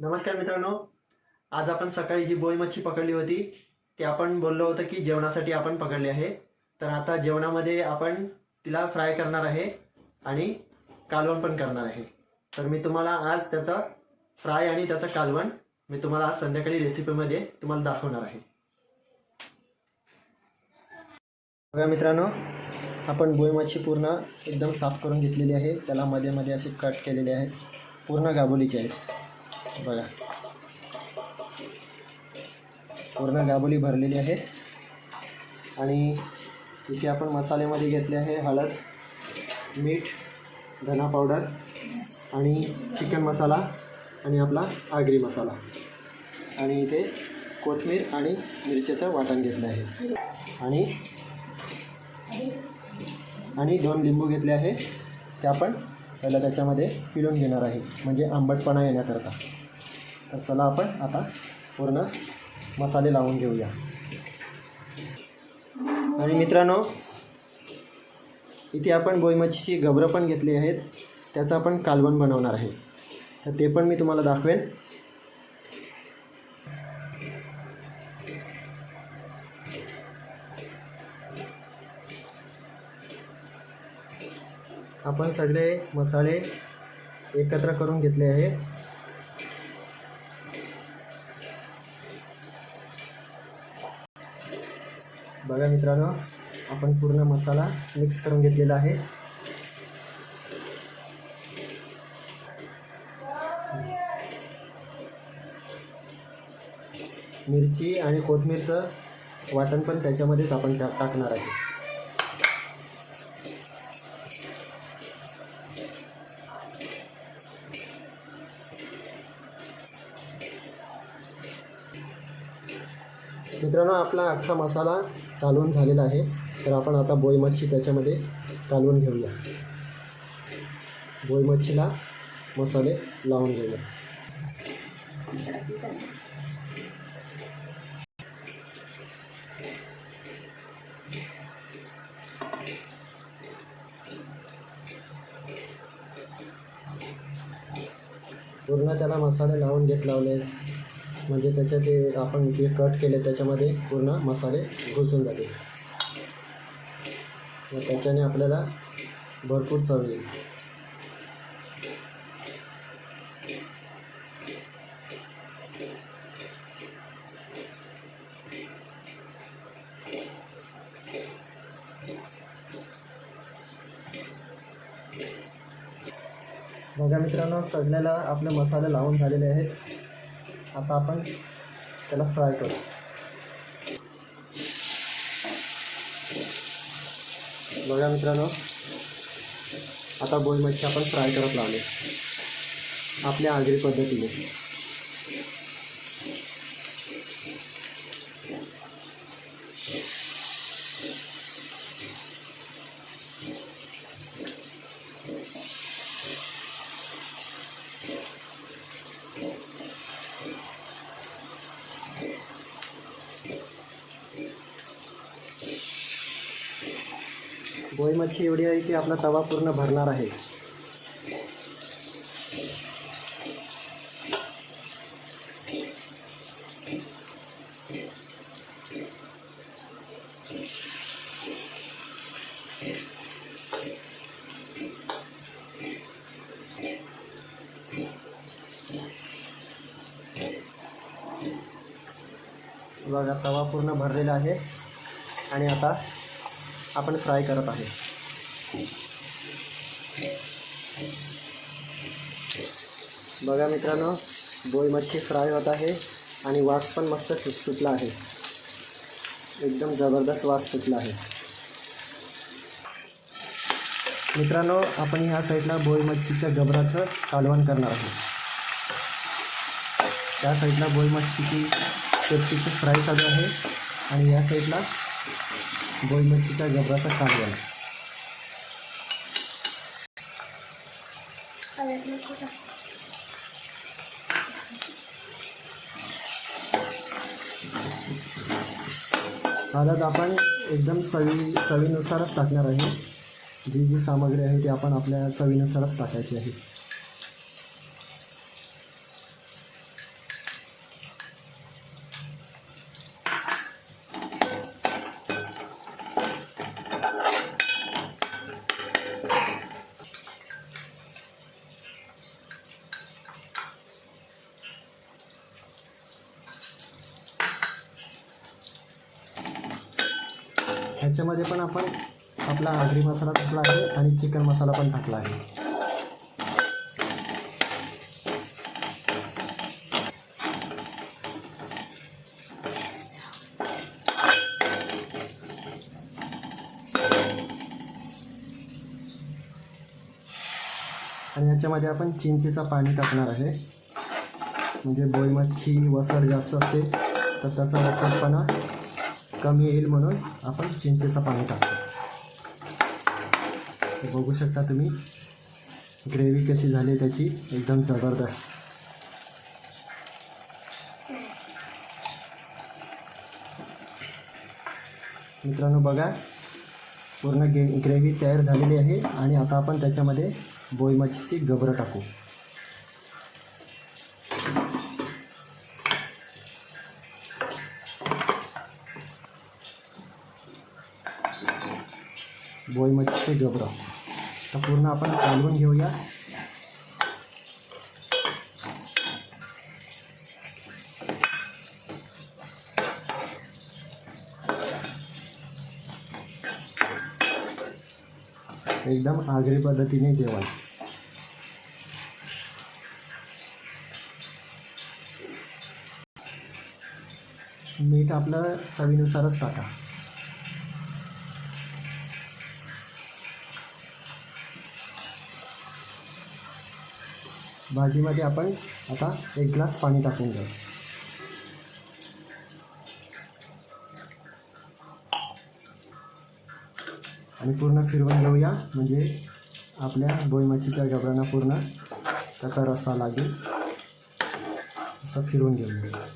नमस्कार मित्रांनो आज आपण सकाळी जी बोई मच्छी पकडली होती ती आपण बोललो होतं की जेवणासाठी आपण पकडली आहे. तर आता जेवणामध्ये आपण तिला फ्राय करणार आहे आणि कालवण पण करणार आहे. तर मी तुम्हाला आज त्याचा फ्राय आणि त्याचं कालवण मी तुम्हाला आज संध्याकाळी रेसिपीमध्ये तुम्हाला दाखवणार आहे. बघा मित्रांनो आपण बोई मच्छी पूर्ण एकदम साफ करून घेतलेली आहे. त्याला मध्ये मध्ये असे कट केलेले आहेत पूर्ण गाबोलीचे आहेत. बघा. पूर्ण गाबोली भरलेली आहे. आणि इथे आपण मसाल्यामध्ये घेतले आहे हळद मीठ धना पावडर आणि चिकन मसाला आणि आपला आगरी मसाला. आणि इथे कोथिंबीर आणि मिरचीचं वाटण घेतलं आहे. आणि आणि दोन लिंबू घेतले आहे. ते आपण पहिला त्याच्यामध्ये पिळून घेणार आहे. म्हणजे आंबटपणा येण्याकरता. तर चला आपण आता पूर्ण मसाले लावून घेऊया. आणि मित्रांनो इथे आपण बोईमच्छीची गबरं पण घेतली आहेत. त्याचं आपण कालवण बनवणार आहे. तर ते पण मी तुम्हाला दाखवेन. आपण सगळे मसाले एकत्र करून घेतले आहे बघा मित्रांनो आपण पूर्ण मसाला मिक्स करून घेतलेला आहे. मिरची आणि कोथमीरचं वाटण पण त्याच्यामध्येच आपण टा टाकणार आहे. मित्रांनो आपला अख्खा मसाला कालवून झालेलं आहे. तर आपण आता बोई मच्छी त्याच्यामध्ये कालवून घेऊया. बोई मच्छीला मसाले लावून घेऊया. पूर्ण त्याला मसाले लावून घेत लावले. म्हणजे त्याच्या ते आपण जे कट केले त्याच्यामध्ये पूर्ण मसाले घुसून जाते व त्याच्याने आपल्याला भरपूर चव येईल. बघा मित्रांनो सगळ्याला आपले मसाले लावून झालेले आहेत. आता अपन त्याला फ्राय करू. बघा मित्रांनो, आता बोई मच्छी आपण फ्राय करत लावले आपल्या आगरी पद्धतीने. मच्छी एवढी आहे की आपला तवा पूर्ण भरणार आहे. बघा तवा पूर्ण भरलेला आहे. आणि आता आपण फ्राय करत आहे. बघा मित्रांनो बोई मच्छी फ्राय होत आहे आणि वास पण मस्त सुटला आहे. एकदम जबरदस्त वास सुटला आहे. मित्रांनो आपण ह्या साईडला बोई मच्छीच्या गबराचं कालवण करणार आहोत. त्या साईडला बोई मच्छीची शेपटीची फ्राय चालू आहे आणि या साईडला बोई मच्छीच्या गबराचा कालवण. हळद आपण एकदम चवी चवीनुसारच टाकणार आहे. जी जी सामग्री आहे ती आपण आपल्या चवीनुसारच टाकायची आहे. ह्याच्यामध्ये पण आपण आपला आगरी मसाला टाकला आहे आणि चिकन मसाला पण टाकला आहे. आणि याच्यामध्ये आपण चिंचेचा पाणी टाकणार आहे. म्हणजे बोईमच्छी वसर वसड जास्त असते तर त्याचा वसडपणा कमी येईल म्हणून आपण चिंचेचं पाणी टाकतो. बघू शकता तुम्ही ग्रेव्ही कशी झाली आहे त्याची एकदम जबरदस्त. मित्रांनो बघा पूर्ण गे ग्रेव्ही तयार झालेली आहे आणि आता आपण त्याच्यामध्ये बोईमच्छीची गबरं टाकू. बोई मच्छीचे गबरं तर पूर्ण आपण कालवून घेऊया. एकदम आगरी पद्धतीने जेवण. मीठ आपलं चवीनुसारच टाका. भाजीमध्ये आपण आता एक ग्लास पाणी टाकून घेऊ. आणि पूर्ण फिरवून घेऊया म्हणजे आपल्या बोई गबरांना पूर्ण त्याचा रस्सा लागेल. असं फिरवून घेऊया.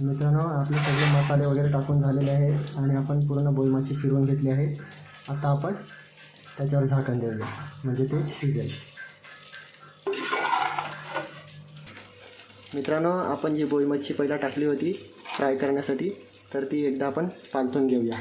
मित्रांनो आपले सगळे मसाले वगैरे टाकून झालेले आहेत आणि आपण पूर्ण बोलमाची फिरवून घेतली आहे. आता आपण त्याच्यावर झाकण देऊया म्हणजे ते शिजेल. मित्रांनो आपण जी बोईमच्छी पहिला टाकली होती फ्राय करण्यासाठी तर ती एकदा आपण पालथून घेऊया.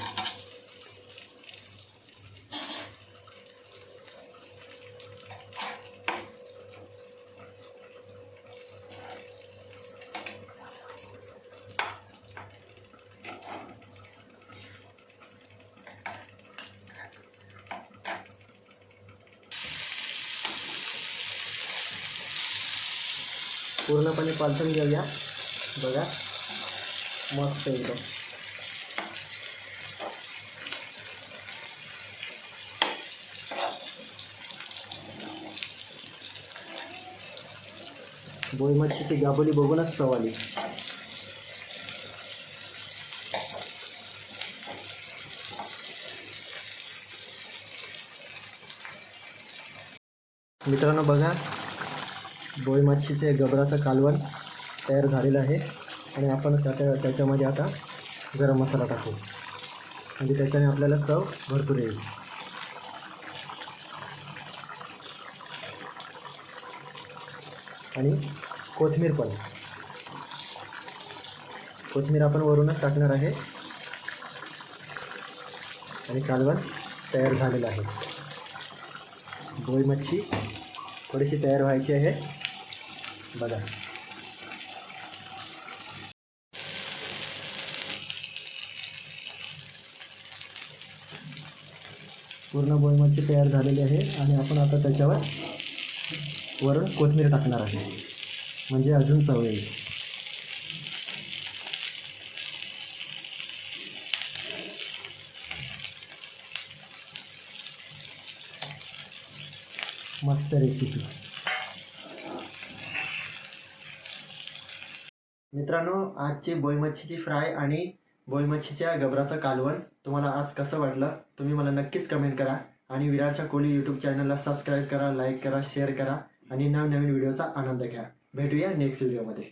पूर्णपणे पालथून घेऊया. बघा. मस्त एकदम. बोई मच्छीची गाबोली बघूनच चव मित्रांनो बघा. बोई मच्छीचे गबराचं कालवण तयार झालेलं आहे. आणि आपण त्याच्या त्याच्यामध्ये आता गरम मसाला टाकू. म्हणजे त्याच्याने आपल्याला चव भरपूर येईल. आणि कोथिंबीर पण. कोथिंबीर आपण वरूनच टाकणार आहे. आणि कालवण तयार झालेलं आहे. बोई मच्छी थोडीशी तयार व्हायची आहे. बघा. पूर्ण बोई तयार झालेली आहे आणि आपण आता त्याच्यावर वरून कोथिंबीर टाकणार आहे. म्हणजे अजून चव येईल. मस्त रेसिपी मित्रांनो आजची बोईमच्छीची फ्राय आणि बोईमच्छीच्या गबराचं कालवण तुम्हाला आज कसं वाटलं तुम्ही मला नक्कीच कमेंट करा. आणि विराटच्या कोहली यूट्यूब चॅनलला सबस्क्राईब करा लाईक करा शेअर करा आणि नवनवीन व्हिडिओचा आनंद घ्या. भेटूया नेक्स्ट व्हिडिओमध्ये